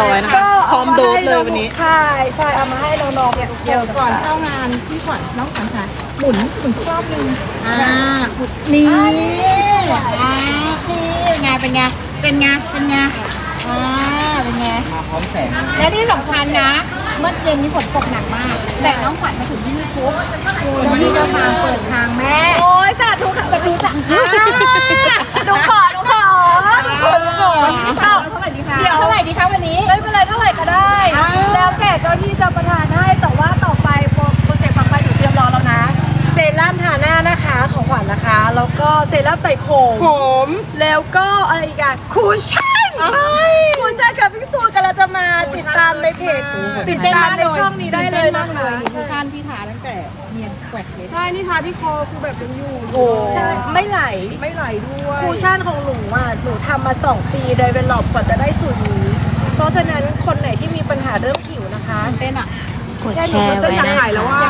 ร้อยนะคะ พร้อมโดสเลยวันนี้ ใช่ใช่เอามาให้น้องๆทุกคเดี๋ยวนก่อนเข้างานพี่ขวัญน้องขวัญค่ะหมุนหมุนสักรอบหนึงอ่าหมุนนี่อ่านี่เป็นไงเป็นไงเป็นไงเป็นไงอ่าเป็นไง มาพร้อมแสงและที่สำคัญนะ เมื่อเย็นนี้ฝนตกหนักมาก แต่น้องขวัญมาถึงที่นี่ปุ๊บแล้วนี่ก็มาเปิดทางแม่ โอ้ยสาธุค่ะประตูสั่งอ่าหนูขอหนูข อหนูขอหนูขอเอ้าเท่าไหร่ดีคะเดี๋ยวเท่าไหร่ดีคะวันนี้ ไม่เป็นไรเท่าไหร่ก็ได้ อ้าว แล้วแต่เจ้าที่จะประทานให้ แต่ว่าต่อไปโปรโปรเจกต์ต่อไปอยู่เตรียมรอแล้วนะ เซรั่มทาหน้านะคะของขวัญนะคะ แล้วก็เซรั่มใส่ผม ผม แล้วก็อะไรอีกอะคูชั่น คูชั่นกับพิกซูกันเราจะมาติดตามในเพจติดตามในช่องนี้ได้เลยนะคะนี่คุชชั่นพี่ทาตั้งแต่เนียนแกวกเลยใช่นี่ทาที่คอคือแบบยังอยู่โอ้ใช่ไม่ไหลไม่ไหลด้วยคูชั่นของหนูอะหนูทำมา2ปีเดเวลลอปกว่าจะได้สูตรนี้ เพราะฉะนั้นคนไหนที่มีปัญหาเรื่องผิวนะคะเต้นอะกดแชร์ไว้อยากนะถ่ายแล้วว่า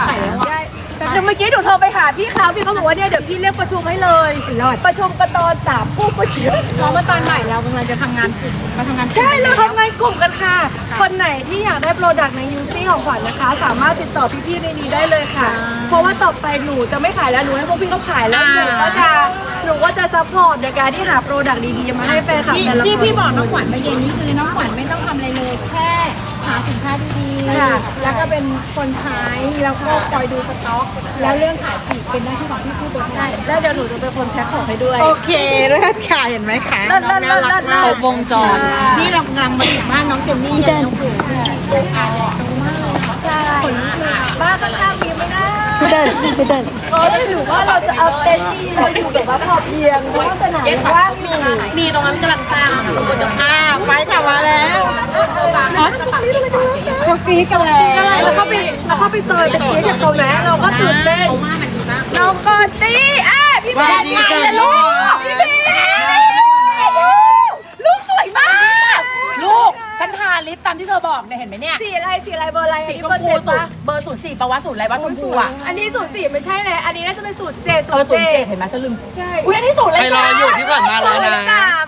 อยากถ่ายแล้วอะได้เดี๋ยวเมื่อกี้หนูโทรไปหาพี่เขาพี่เขาบอกว่าเนี่ยเดี๋ยวพี่เรียกประชุมให้เลย รอด ประชุมกันตอนสามปุ๊บประชุมเพราะว่าตอนใหม่เรากำลังจะทำงานกลุ่มมาทำงานกลุ่มใช่เราทำงานกลุ่มกันค่ะ คนไหนที่อยากได้โปรดักต์ในยูซี่ของขวัญนะคะ สามารถติดต่อพี่ๆในนี้ได้เลยค่ะ เพราะว่าต่อไปหนูจะไม่ขายแล้วหนูให้พวกพี่เขาขายแล้วหนูก็จะหนูก็จะซัพพอร์ตโดยการที่หาโปรดักต์ดีๆมาให้แฟนคลับที่แต่ละคน ที่พี่บอกน้องขวัญเมื่อเย็นนี้คือน้องขวัญไม่ต้องทำอะไรเลยแค่ หาสินค้าดีๆค่ะแล้วก็เป็นคนใช้แล้วก็คอยดูสต็อก แล้วเรื่องขายปลีกเป็นหน้าที่ของพี่ผู้บริหารแล้วเดี๋ยวหนูจะเป็นคนแพ็คของให้ด้วย โอเคเลิศค่ะเห็นไหมคะเลิศเลิศเลิศเลิศเลิศครบวงจร นี่เรากำลังมาถึงบ้านน้องเจนนี่เนี่ยน้องผู้อ่านเนี่ยดูมากเลยค่ะใช่บ้านข้าง ๆมีไหมนะพี่เต้นเออหรือว่าเราจะเอาเต้นที่เราอยู่แบบว่าพอเพียงเพราะว่าสนามว่างอยู่มีตรงนั้นกำลังสร้างค่ะอ่าไปกลับมาแล้วเขาปีกันแล้วเราเข้าไปเราเข้าไปเจอเป็นเชฟจากเขาแม้เราก็ตื่นเต้นเราก็ตีอะพี่เบนมาเลยลูกพี่เบนลูกสวยมาก ลูกฉันทา ลิปตามที่เธอบอกเนี่ยเห็นไหมเนี่ยสีอะไรสีอะไรเบอร์อะไรสีอันนี้ชมเบอร์พูเจ็ดสูตปะรเบอร์ศูนย์สี่ปะวะสูตรอะไรวะชมพูอะอันนี้สูตรสี่ไม่ใช่เลยอันนี้น่าจะเป็นสูตรเจ็ดสูเออตรศูนย์เจ็เจ็ดดเห็นไหมฉันลืมใช่อุ้ยอันนี้สูตรอะไรใครรออยู่พี่ขวัญมาแล้วนะศูนย์สาม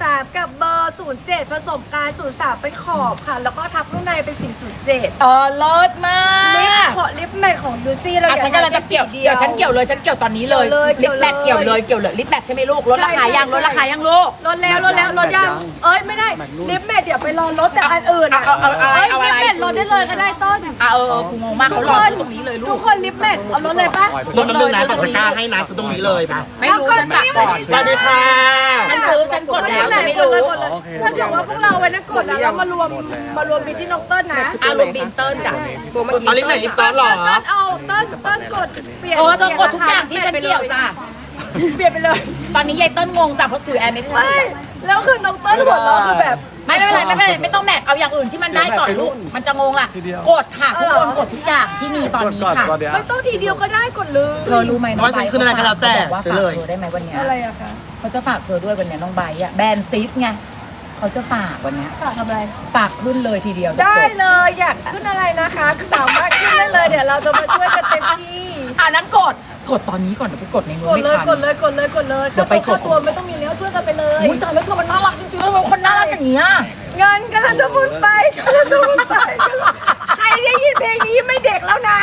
ค่ะอันนี้เบอร์ศูนย์สามกับเบอร์ศูนย์เจ็ดผสมกันศูนย์สามเป็นขอบค่ะ แล้วก็ทับข้างในเป็นสีศูนย์เจ็ดเออเลิศมาลิปกขอลิปแมทของยูซี่เราอะฉันกำลังจะเกี่ยวเดี๋ยวฉันเกี่ยวเลยฉันเกี่ยวตอนนี้เลยเกี่ยวเลยลิปแบตเกี่เกี่ยยววเลเลยยเกี่ยวเลยลิปแบตใช่ไหมลูกลดราคายังใช่ ลดราคายังลูก ลดแล้วลดแล้วลดยัง เอ้ยไม่ได้ลิปแมทเดี๋ยวไปรอลดแต่อันอื่นเอาเอาเอาอะไรยเอาอะไรลิปแมทลดได้เลยก็ได้ต้น อะเออเออกูงงมากเขารอซื้อตรงนี้เลยลูทุกก คนลิปแมทเอาลดเลยปะรถน้ำหนึ่งนะปักตะกร้าให้นะซื้อตรงนี้เลยป่ะไม่รู้ฉันปักก่อน สวัสดีค่ะ ฉันซื้อฉันกดแล้วฉันไม่กดรู้เลยกดเลยถ้าเกิดว่าพวกเราไว้นะกดแล้วเรามารวมมารวมบินที่น้องเติ้ลนะอารมณ์บินเติ้ลจ้ะเอาลิปไหนลิปกลอสเหรอเติ้ลเอาเติ้ลเติ้ลกดเปลี่ยนเออเธอกดทุกอย่างที่ฉันเกี่ยวจ้ะเปลี่ยนไปเลย ตอนนี้ยายเติ้ลงงจ้ะเพราะถือแอร์ไม่ได้ไม่แล้วคือน้องเติ้ลหัวเราะคือแบบ ไม่ไม่เป็นไรไม่เป็นไรไม่ต้องแมทเอาอย่างอื่นที่มันได้ก่อนลูกมันจะงงอะกดค่ะทุกคนกดทุกอย่างที่มีตอนนี้ค่ะไม่ต้องทีเดียวก็ได้กดเลยเธอรู้ไหมน้องว่าฉันขึ้นอะไรก็แล้วแต่เขาบอกว่าซื้อฝากเลยเธอได้ไหมวันเนี้ยอะไรอะคะเขาจะฝากเธอด้วยวันเนี้ยน้องใบอะแบรนด์ซิสไงเขาจะฝากวันเนี้ยฝากทำอะไรฝากขึ้นเลยทีเดียวได้จบเลยอยากขึ้นอะไรนะคะสามารถขึ้นได้เลยเดี๋ยวเราจะมาช่วยกันเต็มที่อ่านั้นกด กดตอนนี้ก่อนเดี๋ยวไปกดในนู้นกดไม่เลยทัน กดเลยกดเลยกดเลยเดี๋ยวไปกด ค่าตัวไม่ต้องมีแล้วช่วยกันไปเลย อุ้ยตายแล้วเธอมันน่ารักจริงๆแล้วมันคนน่ารักอย่างเงี้ยเงินกำลังจะหมุนไปกำลังจะหมุนไป ใครได้ยินเพลงนี้ไม่เด็กแล้วนะ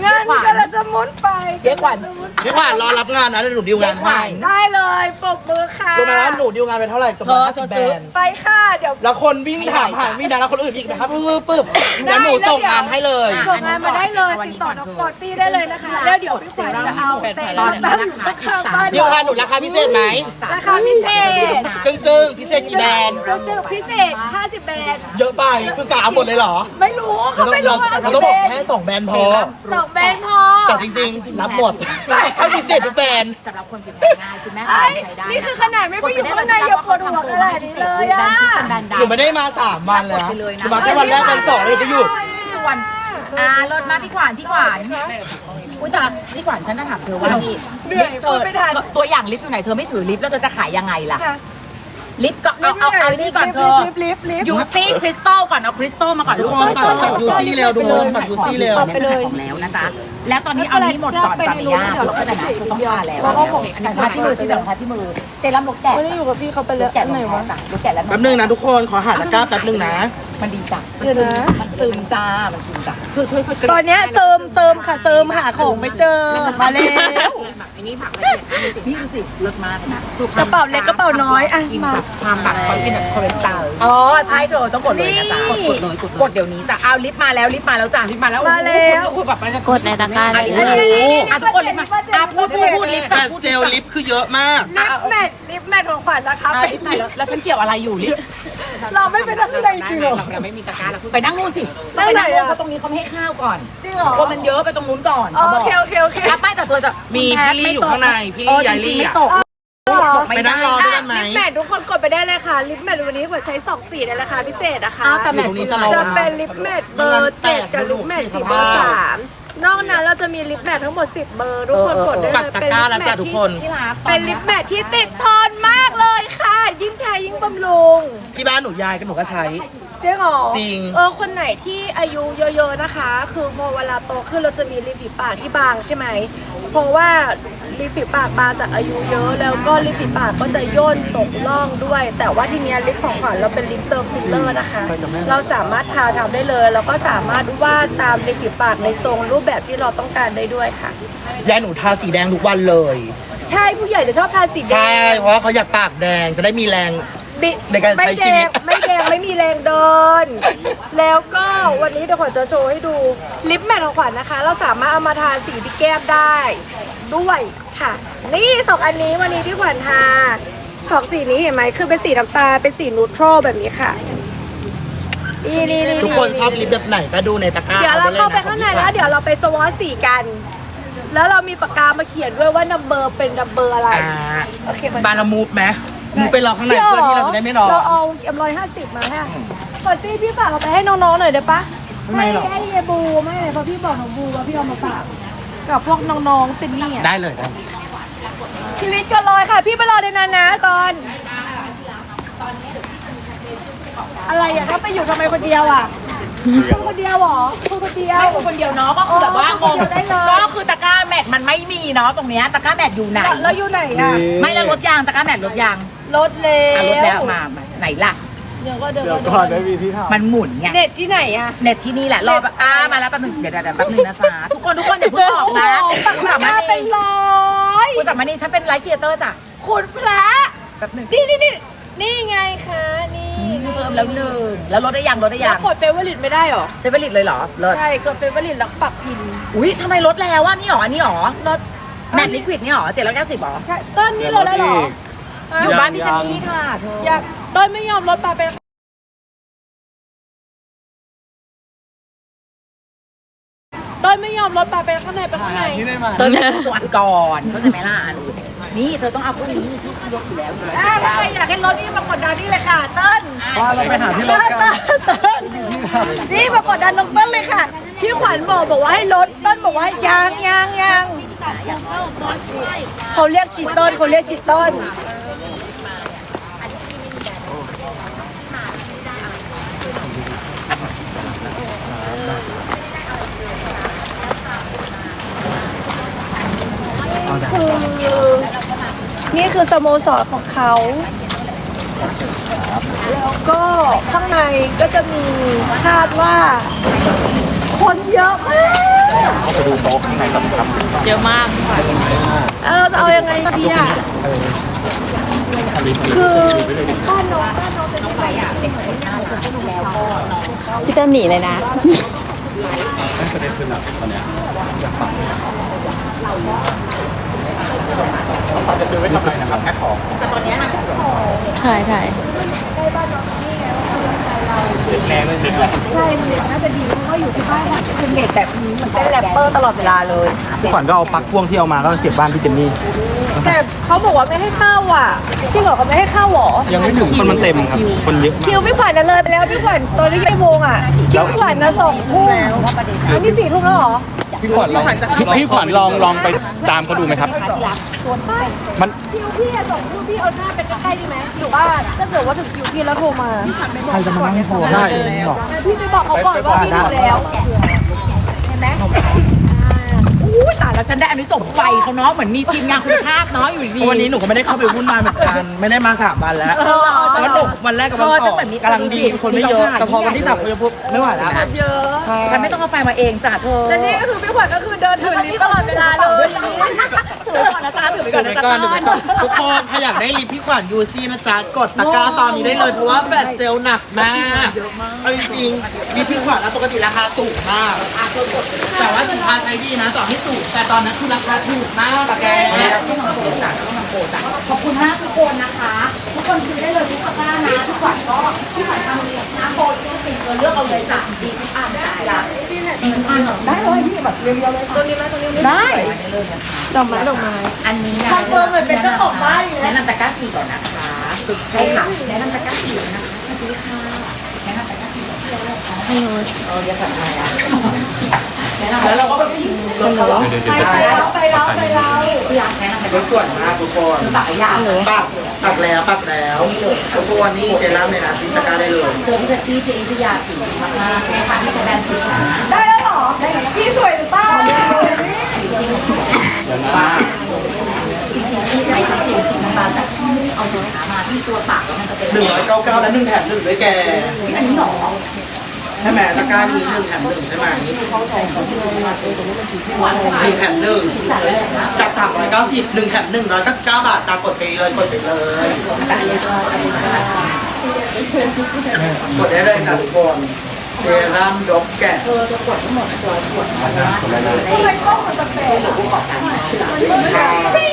เงินกำลังจะหมุนไปเจ๊ขวัญพี่ขวัญรอรับงานนะเดี๋ยวหนูดีลงานให้ได้เลยปรบมือค่ะรู้ไหมว่าหนูดีลงานไปเท่าไหร่กับเธอห้าเธสิอบแบรซื้อนด์ไปค่ะเดี๋ยวแล้วคนวิ่งถามหาวิ่งนะแล้วคนอื่นอีกนะครับปึ๊บปึ๊บเดี๋ยวหนูส่งงานให้เลยส่งงานมาได้เลยติดต่อน้องกอตตี้ได้เลยนะคะแล้วเดี๋ยวพี่ขวัญจะเอาแต่ตอนตั้งอยู่ข้างๆบ้านเดี๋ยวค่ะหนูราคาพิเศษไหมราคาพิเศษจึ้งจึงๆพิเศษกี่แบรนด์ก็คือพิเศษ50แบรนด์เยอะไปคือกะเอาหมดเลยเหรอ ไม่รู้เขาเราไม่เรารู้ว่าเราต้องบอกแค่สองแบรนด์พอสองแบรนด์พอแต่จริงๆ รับหมดให้พิเศษทุกแบรนด์สำหรับคนผิวแพ้ง่ายคุณแม่ไอ้ใช้ได้นี่คือขนาดไม่ไปอยู่ข้างในยังปวดหัวขนาดนี้เลยอะหนูไม่ได้มาสามวันเลยนะหนูมาแค่วันแรกวันสองแล้วหนูก็หยุดส่วนอ่ารถมาพี่ขวานพี่ขวานอุ้ยแต่พี่ขวานฉันจะถามเธอว่านี่เหนื่อยลิปเธพูอดไม่ทันตัวอย่างลิฟต์อยู่ไหนเธอไม่ถือลิฟต์แล้วเธอจะขายยังไงล่ะค่ะ ลิปก็เอาเอาเอานี่ก่อนเธอลิฟต์ลิฟต์ลิฟต์ยูซี่คริสตัลก่อนเอาคริสตัลมาก่อนทุลูกกคนปัดปัดยูซี่เร็วทุกคนปัดยูซี่เร็วอันนี้ฉันขายของแล้วนะจ๊ะแล้วตอนนี้เอานี้หมดก่อนจ้ะไม่ยากเราก็จะนะคือต้องทาแล้วอันนี้ทาที่มือที่เดิมทาที่มือเซรั่มลดแกะไม่ได้อยู่กับพี่เขาไปลแล้ดวแกะอันไหนวะจ้ะลดแกะแล้วแป๊บนึงนะทุกคนขอหาตะกร้าแป๊บนึงนะ มันดีจ้ะเดี๋ยวนะมันซึมจ้ามันซึมจ้ะตอนเนี้ยเติมเติมค่ะเติมหาของไม่เจอมาแล้วนี่ดูสิเลิศมากเลยนะกระเป๋าเล็กกระเป๋าน้อยอะมาความแบบเขากินแบบคอเลสเตอรอลอ๋อใช่เธอต้องกดเลยนะจ๊ะนี่กดเลยกดเลยกดเดี๋ยวนี้จ้ะเอาลิฟต์มาแล้วลิฟต์มาแล้วจ้ะลิฟต์มาแล้วมาแล้วคือแบบไปนะกดในตะกร้าอันเลยนี้อะทุกคนลิฟต์มาอะพูดพูดพูดลิฟต์แต่จ้ะพูดเซลล์ลิฟต์คือเยอะมาก ลิฟต์แมทลิฟต์แมทของขวัญนะคะอะไปลิฟต์มาแล้วแล้วฉันเกี่ยวอะไรอยู่ลิฟต์ เราไม่เป็นนักแสดงจริงเหรอเราไม่มีตะกร้าแล้วไปนั่งนู่นสินั่งไปไหนนั่งนู่นอะเพราะตรงนี้เขาไม่ให้ข้าวก่อนจริงเหรอคนมันเยอะไปตรงนู้นก่อนอ๋อเขาบโอกเคโอเคโอเคแล้วป้ายแต่เธอจะมีพี่ลี่อยู่ข้างในพี่ลี่ยายลี่ไม่อะตกไปนั่งรอด้วยกันไหมลิปแมททุกคนกดไปได้เลยค่ะ ลิปแมทวันนี้ขวัญใช้สองสีในราคาพิเศษนะคะอ้าวแต่แมทนี้จะรอจะเป็นลิปแมทเบอร์เจ็ดกับลิปแมทสีเบอร์สามนอกนั้นเราจะมีลิปแมททั้งหมด 10 เบอร์ทุกคนกดได้ปัดเลยตะกร้าแล้วจ้ะทุกคนที่รักเป็นลิปแมทที่ติดทนมากเลยค่ะ ยิ่งแค่ยิ่งบำรุง ที่บ้านหนูยายก็หนูก็ใช้ จริงเหรอจริง เออคนไหนที่อายุเยอะๆนะคะ คือพอเวลาโตขึ้นเราจะมีริมฝีปากที่บางใช่ไหมเพราะว่าริมฝีปากบางจากอายุเยอะ แล้วก็ริมฝีปากก็จะย่นตกล่องด้วย แต่ว่าทีเนี้ยลิปของขวัญเราเป็นลิปเติมฟิลเลอร์นะคะ เราสามารถทาทำได้เลยแล้วก็สามารถวาดตามริมฝีปากในทรงรูปแบบที่เราต้องการได้ด้วยค่ะ ยายหนูทาสีแดงทุกวันเลย ใช่ผู้ใหญ่จะชอบทาสีแดใช่งเพราะว่าเขาอยากปากแดงจะได้มีแรง บิในการใช้ชีวิตไม่แดงไม่แดงไม่มีแรงเดิน แล้วก็วันนี้เดี๋ยวขวัญจะโชว์ให้ดูลิปแมทของขวัญนะคะ เราสามารถเอามาทาสีที่แก้มได้ด้วยค่ะ นี่สองอันนี้วันนี้ที่ขวัญทาสองสีนี้เห็นไหมคือเป็นสีน้ำตาลเป็นสีนูโตรแบบนี้ค่ะนี่นี่นี่ทุกคนชอบลิปแบบไหนก็ดูในตะกร้าเดี๋ยวเราอเข้าไปลยะข้างในแล้วเดี๋ยวเราไปสวอตสีกัน แล้วเรามีปากกามาเขียนด้วยว่านัมเบอร์เป็นนัมเบอร์อะไรอ่าโอเคมันบานละมูฟไหม มูฟไปรอข้างในเพื่อที่เราจะได้ไม่รอเราเอาเอ็มร้อยห้าสิบมาฮะขอจี้พี่ฝากเอาไปให้น้องๆหน่อยได้ปะทำไมหรอให้ให้ยายบูไม่เพราะพี่บอกน้องบูว่าพี่เอามาฝากกับพวกน้องๆตินนี่อะได้เลยได้ชีวิตก็ลอยค่ะ พี่ไปรอในนั้นนะก่อนอะไรอะถ้าไปอยู่ทำไมคนเดียวอะคุณคนเดียวเหรอคุณคนเดียวให้คนเดียวเนาะก็คือแบบว่างงได้เลยก็คือตะกร้าแมทมันไม่มีเนาะตรงเนี้ยตะกร้าแมทอยู่ไหนแล้วอยู่ไหนอะไม่แล้วรถยางตะกร้าแมทรถยาง รถแล้อะรถแล้ววมามาไหนล่ะ เดี๋ยวก็เดี๋ยวเดี๋ยวก็ก่อนได้มีที่ทำมันหมุนไง เน็ตที่ไหนอะเน็ตที่นี่แหละ รอแบบอ่ามาแล้วแป๊บนึงเดี๋ยวเดี๋ยวเดี๋ยวแป๊บนึงนะจ๊ะทุกคนทุกคนอย่าเพิ่งออกนะโอ้โหคุณสามารถเป็นร้อยคุณสามารถนี่ฉันเป็นไลฟ์ครีเอเตอร์จ้ะคุณพระ แป๊บนึงนี่นี่นี่นี่ไงคะนี่เพิ่มแล้วหนึ่งแล้วลดได้ยังลดได้แล้ยัวงกดเฟเวอร์ลิตไม่ได้หรอ เซเวอร์ลิตเลยเหรอลดใช่ กดเฟเวอร์ลิตแล้วปรับพินอุ้ยทำไมลดแล้วว่านี่หรออันนี่หรอลดแมทลิควิดนี่หรอเจ็ดร้อยเก้าสิบหรอ ใช่ต้นนี่ลดได้หรอ อยู่บ้านพี่เจนนี่ค่ะเธออยากต้นไม่ยอมลดปลาไปต้นไม่ยอมลดปลาไปข้างในไปข้างในที่ได้มาเธอต้องตรวจก่อนเข้าใจไหมล่ะนี่เธอต้องเอาพวกนี้ที่ที่ลดอยู่แล้วอยู่แล้วอ่าถ้าใครอยากให้ลดนี่มากดดันนี่เลยค่ะ เต้นว่าเราไปหาที่รถเต้นกัน เต้นเต้นนี่มากดดันน้องเต้นเลยค่ะพี่ขวัญบอกบอกว่าให้ลดเต้นบอกว่ายังยังยังเขาเรียกฉีดต้นเขาเรียกฉีดต้น นี่คือสโมสรของเขา แล้วก็ข้างในก็จะมีคาดว่า คนเยอะมากไปดูโต๊ะข้างในกันครับเยอะมากค่ะแล้วเราจะเอายังไงดีอะคือบ้านน้องบ้านน้องเป็นยังไงอะพี่เต้นหนีเลยนะจะได้ขึ้นอะตอนเนี้ยอยากฟัง เราจะซื้อไว้ทำไมนะครับแค่ของถ่ายถ่ายแรงเลยเด็กแรงใช่มันน่าจะดีเพราะว่าอยู่ที่บ้านเป็นเน็ตแบบนี้เหมือนเป็นแรปเปอร์ตลอดเวลาเลยพี่ขวัญก็เอาปลั๊กพ่วงที่เอามาก็เสียบบ้านพี่เจนนี่แต่เขาบอกว่าไม่ให้เข้าอะจริงเหรอเขาไม่ให้เข้าเหรอยังไม่ถึงคนมันเต็มครับคนเยอะคิวพี่ขวัญน่ะเลยไปแล้วพี่ขวัญตอนนี้กี่โมงอะคิวพี่ขวัญนะสองทุ่มอันนี้สี่ทุ่มแล้วเหรอ พี่ขวัญลองพี่ขวัญลองลองไปตามเขาดูไหมครับ มันคิวพี่อะส่งคิวพี่เอาหน้าไปใกล้ๆดีไหมหรือว่าถ้าเกิดว่าถึงคิวพี่แล้วโทรมาใครจะมานั่งโทรได้พี่ไปบอกเขาก่อนว่าพี่ดูแล้วอุ้ยตาย แล้วฉันได้อันนี้ส่งไฟเขาเนาะเหมือนมีทีมงานคุณภาพเนาะอยู่ดีวันนี้หนูก็ไม่ได้เข้าไปวุ่นวายเหมือนกันไม่ได้มาสามวันแล้วเพราะหนูวันแรกกับวันสองกำลังดีคนไม่เยอะแต่พอวันที่สามคนจะปุ๊บไม่ไหวแล้วเยอะฉันไม่ต้องเอาไฟมาเองจ้ะเธอและนี่ก็คือพี่ขวัญก็คือเดินถือลิฟต์ตลอดเวลาเลยถือก่อนนะจ๊ะถือไปก่อนนะไปก่อนเดี๋ยวไปก่อนทุกคนถ้าอยากได้ลิปพี่ขวัญยูซี่นะจ๊ะกดตะกร้าตอนนี้ได้เลยเพราะว่าแฟลชเซลล์หนักมากเอาจริงๆลิปพี่ขวัญอะปกติราคาสูงมากแต่ว่าสินค้าใช้ดีนะต่อให้สูงแต่ตอนนั้นคือราคาถูกมากอะแกขอบคุณมากทุกคนนะคะ ทุกคนซื้อได้เลยทุกตะกร้านะทุกขวัญก็ทุกขวัญทำเรียนนะโซนที่เป็นเลือกเอาเลยจ้ะดีทุกอันได้ละอ่านได้เลยพี่แบบเรียวๆเลยตรงนี้มาตรงนี้ได้ดอกไม้ดอกไม้อันนี้นะคอนเฟิร์มเหมือนเป็นเจ้าของบ้านอยู่แนะแล้วนำตะกร้าสี่ก่อนนะคะใช่ค่ะแนะนำตะกร้าสี่นะคะสวัสดีค่ะแนะนำตะกร้าสี่ก่อนเออเดี๋ยวก่อนอะไรอะแนะนำแล้วเราก็ไปพิมพ์ลงแล้ว เดี๋ยวเดี๋ยวไปเดี๋ยวแล้วไปแล้วไปแล้วที่ร้านแนะนำไปรถส่วนมากทุกคนตักยาเลยปักปักแล้วปักแล้วทุกคนนี่เซรั่มเลยนะซินตะกร้าได้เลยเจอพี่เจตี้เจอิทยาสีมากๆใช่ไหมคะที่ใช้แบรนด์สีขาวได้แล้วเหรอพี่สวยหรือเปล่าจริงๆที่ใช้ทั้งสีสีน้ำตาลแต่ที่เอาตัวขามาที่ตัวปากแล้วมันจะเป็นหนึ่งร้อยเก้าเก้าและหนึ่งแถมหนึ่งด้วยแกอันนี้หรอ ใช่ไหมตะกร้ามีหนึ่งแถมหนึ่งใช่ไหมหนึ่งแถมหนึ่งจากสามร้อยเก้าสิบหนึ่งแถมหนึ่งร้อยเก้าสิบเก้าบาทตามกดไปเลยกดไปเลยกดได้เลยค่ะทุกคนเซรั่มดกแกะทำไมกล้องมันแปลกๆอะ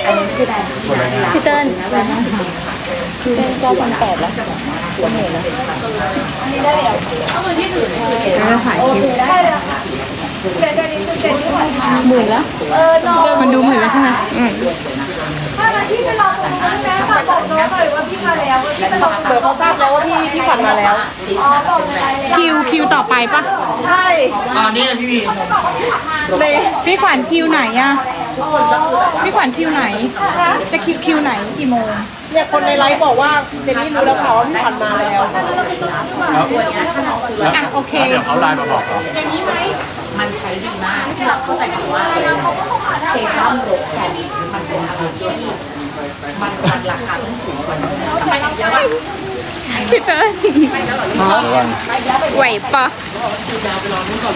อันนี้ชื่อแบรนด์พี่เติ้ลแบรนด์ห้าสิบเองค่ะคือเก้าพันแปดแล้ว ตัวเหนื่อยแล้วโอเคได้เลยค่ะเดี๋ยวเดี๋ยวนี้คือเดี๋ยวนี้ขวัญมาหมื่นแล้วเออน้องมันดูหมื่นแล้วใช่ไหมอืมถ้ามาที่ไปรอตรงนู้นนะฝากบอกน้องหน่อยว่าพี่มาแล้วว่าพี่ไปรอเดี๋ยวเขาทราบแล้วว่าพี่พี่ขวัญมาแล้วอ๋อบอกอะไรแล้วคิวคิวต่อไปปะใช่อ่านี่พี่วีพี่ขวัญคิวไหนอะพี่ขวัญคิวไหน จะคิวคิวไหนกี่โมง เนี่ยคนในไลฟ์บอกว่าเจนนี่รู้แล้วค่ะว่าพี่ขวัญมาแล้วอะโอเค เดี๋ยวเขาไลน์มาบอกเราอย่างนี้ไหมมันใช้ดีมากที่เราเข้าใจกันว่าเซรั่มโรคแคนมันเป็นอะไรที่มันมันราคาต้องสูงกว่านี้ทำไมเยอะพี่เติ้ลไหวปะคิวยาวไปรอนู่นก่อน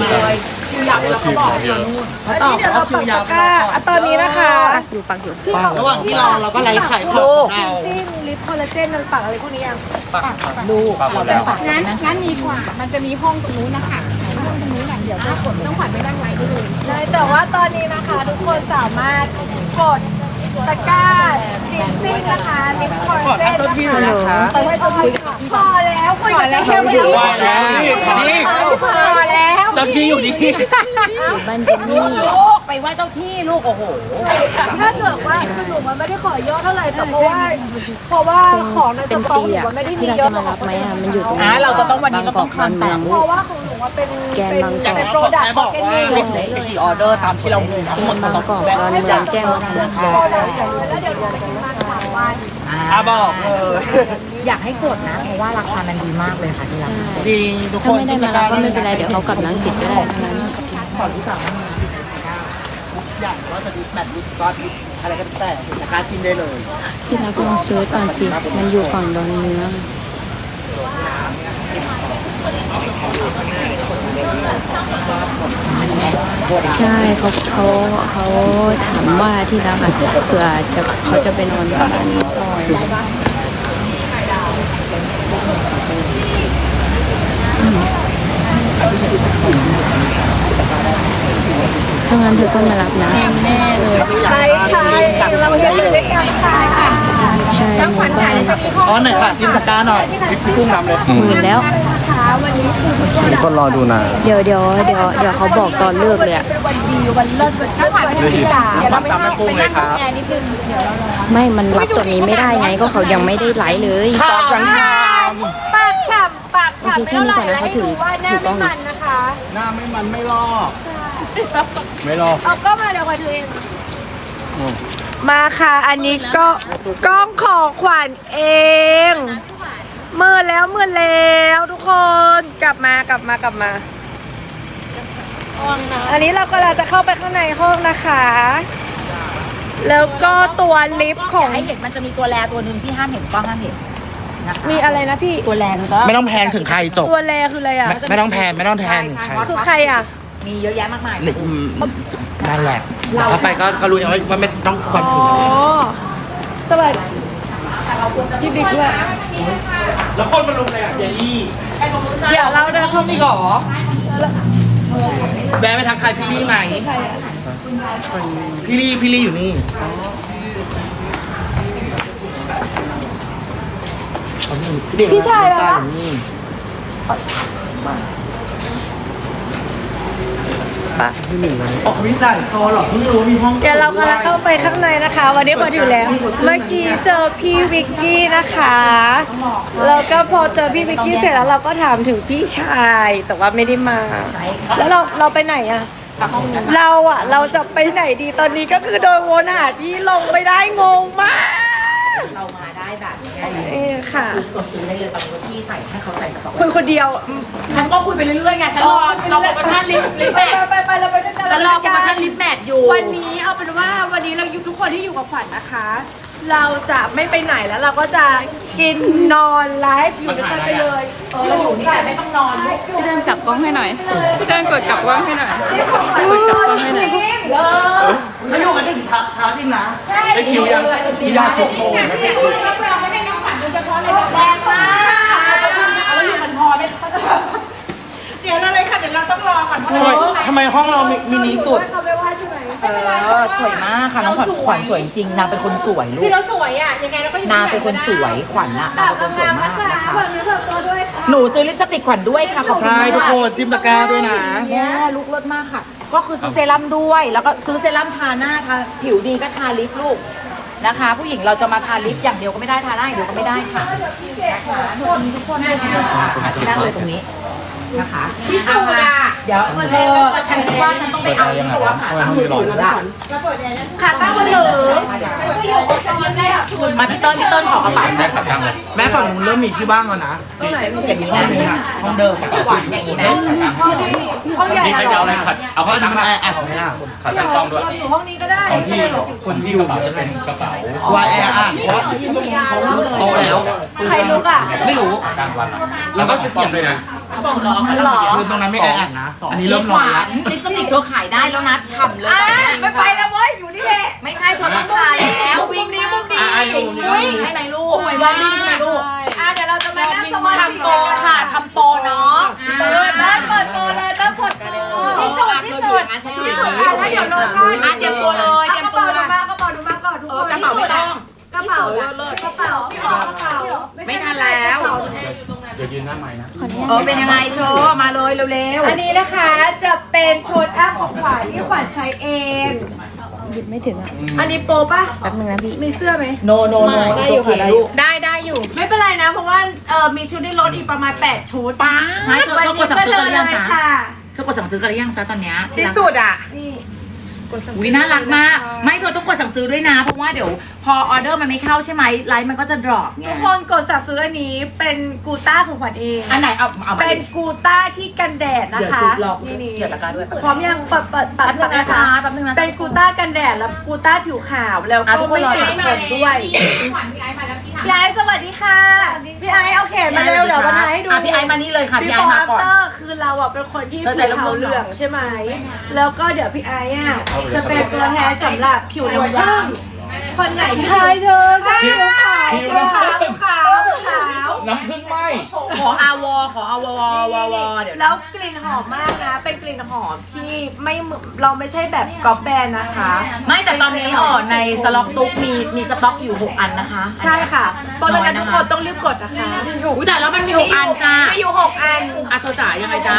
เลยคิ วยาวไปรอเขาบอกเยอะเขาตอบเดี๋ยวเขาเราคิปัวกยาตะวกร้าอะตอนนี้นะคะปักอยู่ปักอยู่ระหว่างที่รอเราก็ไลฟ์ขายของของเราซิ่งลิปคอลลาเจนมันปักอะไรพวกนี้ยังลูกปักหมดแล้วงั้นงั้นดีกว่า มันจะมีห้องตรงนู้นนะคะห้องตรงนู้นน่ะเดี๋ยวก็กดต้องขวัญไม่นั่งไลฟ์ได้เลยได้แต่ว่าตอนนี้นะคะทุกคนสามารถกดตะกร้าลิปซิ่งนะคะลิปคอลขอลาเจท่านนเจ้าที่หน่อยนะคะพอแล้วคุยกับเจ้าที่ไม่ไหวได้แล้วนี่พอแล้วเจ้าที่อยู่นี่อยู่บ้านเจนนี่ลูกไปไหว้เจ้าที่ลูกโอ้โหถ้าเกิดว่าคือหนูมันไม่ได้ขอยอดเท่าไหร่แต่เพราะว่าเพราะว่าของในสเป็นต็อกปีหนูอะมันไม่ได้ที่มีเรายอจะดมารับไหมอะมันอยู่ตรงอะเราจะต้องวันนี้เราต้องบางกอกทำแต่ดอนเมืองเพราะว่าของหนูว่าเป็นแกนบางกอกเป็นโปรดักต์บอกว่าให้ไปกี่ออเดอร์ตามที่เรามีทั้งหมดบางต้องกอกดอนเมืองแจ้งวัฒนะโปรดักต์แล้วเดี๋ยวหนูจะกินมาสามวันอะบอกเลย อยากให้กดนะ เพราะว่าราคามันดีมากเลยค่ะที่ร้านจริงทุกคถ้านไม่ได้มารับก็ไม่เป็นไรเดี๋ยวเขากลับนังสิตก็ได้ทั้งนั้นขอที่สองนะอย่างว่าจะดิสแมทดิสก็ดิสอะไรก็แต่ราคากินได้เลยที่รักลองเซิร์ชก่อนสิมันอยู่ฝั่งดอนเมืองใช่เขาเขาเขาถามว่าที่รักอะเผื่อจะเขาจะไปนอนบ้านก่อน ถ้างั้นเธอก็มารับนะใช่ค่ะเราเรียนอยู่ด้วยกันค่ะใช่หมู่บ้านอ๋อหน่อยค่ะจิ้มตะกร้าหน่อยพี่กุ้งนำเลยหมื่นแล้ว นะคะวันนี้คือทุกคนคนรอดูนะเดี๋ยวเดี๋ยวเดี๋ยวเดี๋ยวเขาบอกตอนเลิกเลยอะเป็นวันดีวันเลิศวันเลิศวันที่สามเดี๋ยวเราไปตามแม่กุ้งเลยครับแอร์นิดนึงเดี๋ยวเรารอไม่ มันรับตัวนี้ไม่ได้ไง ก็เขายังไม่ได้ไลฟ์เลยปากยังทปากฉ่ำปากฉ่ำไม่เท่าไหร่แล้วให้ดูว่าหน้าไม่มันนะคะ หน้าไม่มันไม่ลอกใช่ไม่รอเอาก็มาเดี๋ยวขวัญถือเองมาค่ะอันนี้ก็กล้องของขวัญเองมือแล้วมือแล้วทุกคนกลับมากลับมากลับมา อันนี้เรากำลังจะเข้าไปข้างในห้องนะคะ แล้วก็ตัวลิฟต์ของ ให้เห็นมันจะมีตัวแลตัวหนึ่งที่ห้ามเห็นก็ห้ามเห็น นะคะมีอะไรนะพี่ ตัวแลมันก็ไม่ต้องแพนถึงใครจบตัวแรคืออะไรอะ ไม่ไม่ต้องแพนไม่ต้องแทนถึงใครคือใครอะ มีเยอะแยะมากมายนี่อืมนั่นแหละเข้าไปก็ก็รู้อย่างว่าว่าไม่ต้องควรอ๋ถึองสวัสดีพี่บิ๊กด้วยแล้วคนมาลุมเลยอะเยลี่เดี๋ยวเราเดินเข้าไปพี่หรอแบร์ไปทักทายพี่ลี่ไหมพี่ลี่พี่ลี่อยู่นี่ พี่ชายเหรอคะปะพี่หนึ่งวันอ๋อวิจัยคอหรอเพิ่งรู้ว่ามีห้องเดี๋ยวเรากำลังเข้าไปข้างในนะคะ วันนี้พออยู่แล้ว เมื่อกี้เจอพี่วิกกี้นะคะแล้วก็พอเจอพี่วิกกี้เสร็จแล้วเราก็ถามถึงพี่ชายแต่ว่าไม่ได้มา แล้วเราเราไปไหนอะเราอะเราจะไปไหนดีตอนนี้ก็คือโดนวนหาที่ลงไม่ได้งงมาก เรามาได้ แบบง่ายเออค่ะกดซื้อได้เลยตอนนี้ที่ใส่ให้เขาใส่กระเป๋าคุยคนเดียวฉันก็คุยไปเรื่อยๆไงฉันรอรอโปรโมชั่นลิฟต์ลิฟต์ไปแมทไปไปเราไปด้วยกันฉันรอโปรโมชั่นลิฟต์แมทอยู่วันนี้เอาเป็นว่าวันนี้เราอยู่ทุกคนที่อยู่กับขวัญนะคะ เราจะไม่ไปไหนแล้วเราก็จะกินนอนไลฟ์อยู่ด้วยกันไปเลยเอออยู่นี่แหละไม่ต้องนอนด้วยพี่เดินกลับกล้องให้หน่อยพี่เดินกดกลับกล้องให้หน่อยกดกลับกล้องให้หน่อยไม่อยู่กันถึงเช้าจริงนะได้คิวยังที่ยาหกโมงเดี๋ยวเราเลยค่ะเดี๋ยวเราต้องรอก่อนเพราะทำไมทำไมห้องเรามีมินิสุด เขาไม่ว่าใช่ไหมเออสวยมากค่ะน้องขวัญขวัญสวยจริงนางเป็นคนสวยลูที่กเราสวยอะยังไงเราก็อยู่นางเป็นคนสวยขวัญน่ะนางเป็นคนสวยมากนะคะฝากเนื้อฝากตัวด้วยค่ะหนูซื้อลิปสติกขวัญด้วยค่ะขอบคุณใช่ทุกคนจิ้มตะกร้าด้วยนะแย่ลูกเลิศมากค่ะ ก็คือซื้อเซรั่มด้วย แล้วก็ซื้อเซรั่มทาหน้าทาผิวดีก็ทาลิปลูกนะคะ ผู้หญิงเราจะมาทาลิปอย่างเดียวก็ไม่ได้ทาหน้าอย่างเดียวก็ไม่ได้ค่ะนะคะทุกคนทุกคนเลยค่ะนั่งเลยตรงนี้นะคะ พี่สุดอะ เดี๋ยวเธอฉันคิดว่าฉันต้องไปเอาที่ตัวค่ะต้องมีสูตรละขาตั้งมือถือมาพี่ต้นพี่ต้นขอกระเป๋าได้ขับตั้งเลยแม่ฝั่งนู้นเริ่มมีที่บ้างแล้วนะอย่างนี้ห้องนี้ค่ะห้องเดิมขวัญอย่างนี้นะห้องที่ห้องใหญ่นี่อะใครเหรจะอเอาอะไรขัดเอาเขาจะตั้งมันละแอร์แอร์ของนี่ล่ะขัดตั้งกล้องด้วยอยู่ห้องนี้ก็ได้ของพี่คนที่อยู่จะเป็นกระเป๋าว่าแอร์อ่านเพราะเขาโตแล้วใครลุกอะไม่รู้แล้วก็ไปเสียบด้วยนะ หรอคือตรงนั้นไม่แอร์อ่านนะอันนี้เริ่มขร้อนวัแล้วญลิปสติกเธอขายได้แล้วนะฉ่ำเลยอะไม่ไปแล้วเว้ยอยู่นี่แหละไม่ใช่เธอต้องทายแล้วมุมนี้มุมนี้อะอยู่นี่ใช่ไหมลูกสวยมากใช่ไหมลูกอะเดี๋ยวเราจะมานั่งสมาธิทำโปรค่ะทำโปรเนาะเปิดบ้านเปิดโปรเลยต้องเปิดโปรที่สุดที่สุดงั้นฉันอยู่อย่างนี้แล้วเดี๋ยวโลชั่น เป๋าเลิศกระเป๋าพี่ออกกระเป๋าไม่ทันแล้ว เดี๋ยวยืนหน้าไม้นะ เออเป็นยังไงเธอมาเลยเร็วอันนี้นะคะจะเป็นโทนอัพของขวัญที่ขวัญใช้เอง หยิบไม่ถึงอะอันนี้โปรป่ะ แป๊บนึงนะพี่มีเสื้อไหม โนโนโนได้อยู่ค่ะลูกได้ได้อยู่ ไม่เป็นไรนะ เพราะว่าเออมีชุดได้ลดอีกประมาณ 8 ชุดป้าใช่เธอวันเธอกนี้ดสั่งก็ซื้อเลกันหรือยังยเลยจ๊ะค่ะเธอกดสั่งซื้อกันหรือยังจ๊ะตอนเนี้ยที่สุดอะนี่ อุ้ยน่ารักมากไม่เธอต้องกดสั่งซื้อด้วยนะ เพราะว่าเดี๋ยวพอออเดอร์มันไม่เข้าใช่ไหมไลฟ์มันก็จะดรอปไงทุกคนกดสั่งซื้ออันนี้เป็นกูต้าของขวัญเอง อันไหนเอาเอามาเป็นกูต้าที่กันแดดนะเดี๋ยวคะซื้อรอบนี่นี่เกี่ยวตะกร้าด้วยพร้อมยังเปิดเปิดแป๊บนึงนะคะจ๊ะแป๊บนึงนะ เป็นกูต้ากันแดดแล้วกูต้าผิวขาวแล้วอะก็ทุกคนไม่รอติดขนด้วยพี่ขวัญพี่ไอ้มาแล้วพี่ทำพี่ไอซ์สวัสดีค่ะพี่ไอซ์เอาแขนมาเร็วเดี๋ยวมาถ่ายให้ดู อะพี่ไอซ์มานี่เลยค่ะพี่ไอซ์มาก่อนเตอร์คือเราอะเป็นคนที่เธอใจผิวร่มๆขาวเหลืองใช่ไหม แล้วก็เดี๋ยวพี่ไอซ์อะจะเป็นตัวแทนสำหรับผิวน้ำผึ้งคนไหนที่ทายเธอใช่ผิวขาวผิวขาวขาวขาวน้ำผึ้งไหม ขออาวอขออาวอวอวอเดี๋ยวแล้วกลิ่นหอมมากนะ เป็นกลิ่นหอมที่ไม่เหมือนเราไม่ใช่แบบก๊อปแบรนด์นะคะ ไม่แต่ตอนนี้อ๋อในสล็อกตุ๊กมีมีสต็อกอยู่ 6 อันนะคะใช่ค่ะเพราะฉะนั้นทุกคนต้องรีบกดนะคะอุ้ยแต่แล้วมันมี6อันจ้ามีอยู่หกอันอะโซจ๋ายังไงจ๊ะ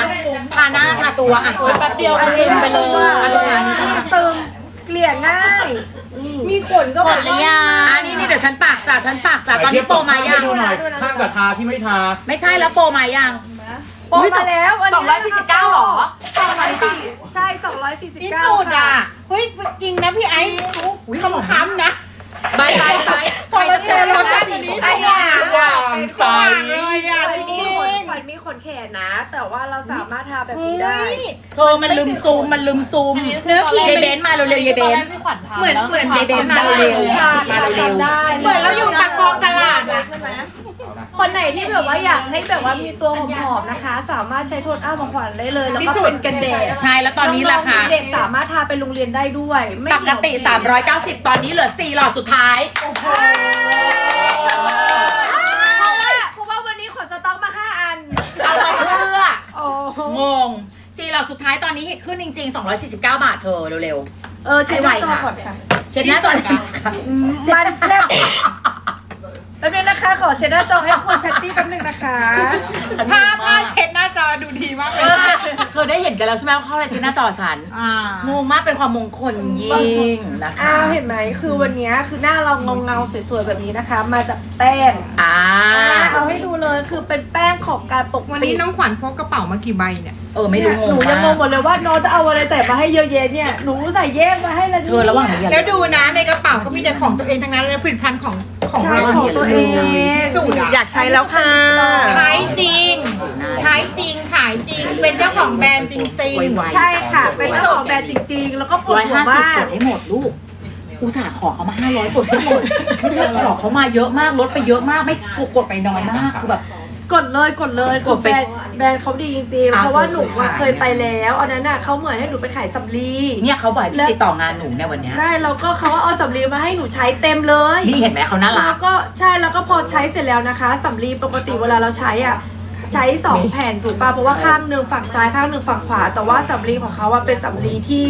ทาหน้าทาตัวอะแป๊บเดียวอันนี้ไปเลยอันนี้อันนี้ซึมเกลี่ยง่าย มีขนก็กดหรือยังอันนี้นี่เดี๋ยวฉันปากจ้ะฉันปากจ้ะตอนนี้โปรมายังดูหน่อยข้างกับทาที่ไม่ทา ไม่ใช่แล้วโปรมายัง โปรมาแล้วสองร้อยสี่สิบเก้าหรอสองร้อยสี่ใช่249ที่สุดอะเฮ้ยจริงนะพี่ไอ้คำค้ำๆนะ ได้ยเธอมันลืมซูมมันลืมซูมเนื้อครีมเยเบนมาเร็วๆเยเบนเหมือนเหมือนเยเบนมาเร็วๆมาเร็วได้เหมือนเราอยู่ตะกองตลาดอะใช่ไหมคนไหนที่แบบว่าอยากให้แบบว่ามีตัวหอมๆนะคะ สามารถใช้โทนอ้าของขวัญได้เลย แล้วก็เป็นกันแดดๆใช่แล้วตอนนี้ราคาองๆเด็กสามารถทาไปโรงเรียนได้ด้วยไม่ปกติ 390 ตอนนี้เหลือ 4 หลอดสุดท้ายเพราะว่าเพราะว่าวันนี้ขนสต็อกมา 5 อัน เอามาเพื่อ โอ้ งง4หลอดสุดท้ายตอนนี้ฮิตขึ้นจริง ๆ 249 บาทเธอเร็วเออใช้ไวค่ะก่อนค่ะๆเช็ดหน้าก่อนค่ะมันแลบแล้วนึงนะคะ ขอเช็ดหน้าจอให้คุณแพตตี้แป๊บนึงนะคะภาพหน้าเช็ดหน้าจ อดูดีมากเลเอยอเธอได้เห็นกันแล้วใช่ไหมว่าเขาอะไรเช็ดหน้าจอฉันอ่างงมากเป็นความมงคลยิ่งนะคะอ้าวเห็นไหมคือวันนี้คือหน้าเราเงาเงาๆสวยๆแบบนี้นะคะ มาจากแป้งอ่าเอาให้ดูเลยคือเป็นแป้งของการปกวันปินี้ดน้องขวัญพกกระเป๋ามากี่ใบเนี่ย เออไม่รู้เนี่ยงหนูงยังงมางกหมดเลยว่าน้องจะเอาอะไรใส่มาให้เยอะแยะเนี่ยหนูใส่แยกมาให้แล้วนี่เธอระหว่างนี้อย่าแล้วดูนะในกระเป๋าก็มีแต่ของตัวเองทั้งนั้นเลยผลิตภัณฑ์ของของใช่เราของตัวเอง ที่สุดอะอยากใช้แล้วค่ะ ใช้จริง ใช้ ของแบรนด์จริง ไวๆใช่ค่ะ เป็นเจ้าของแบรนด์จริง ๆ แล้วก็ปวร้ดอยหัวห้าสิบมากกดให้หมดลูก อุตส่าห์ขอเขามาห้าร้อยกดให้หมดอุตส่าห์ขอเขามาเยอะมากลดไปเยอะมากไม่กดไปน้อยมากคือแบบ กดเลยกดเลยกดไปแบรนด์แบรนด์เขาดีจริงๆอ่าเพราะว่าหนูอะขายเคยไปแล้วอันนั้นน่ะเขาเหมือนให้หนูไปขายสำลีเนี่ยเขาบอกให้ติดต่องานหนูในวันเนี้ยได้แล้วก็เขาเอาสำลีมาให้หนูใช้เต็มเลย นี่เห็นไหมเขาน่ารัแล้ก วก็ใช่แล้วก็พอใช้เสร็จแล้วนะคะสำลีปกติเวลาเราใช้อะ ใช้สองแผ่นถูกป่ะเพราะว่าข้างหนึ่งฝั่งซ้ายข้างหนึ่งฝั่งขวา แต่ว่าสำลีของเขาอะเป็นสำลีที่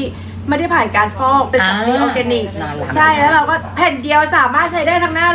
ไม่ได้ผ่านการฟอกเป็นสำลีออร์แกนิกน่ารักใช่แล้วเราก็แผ่นเดียวสามารถใช้ได้ทั้งหน้า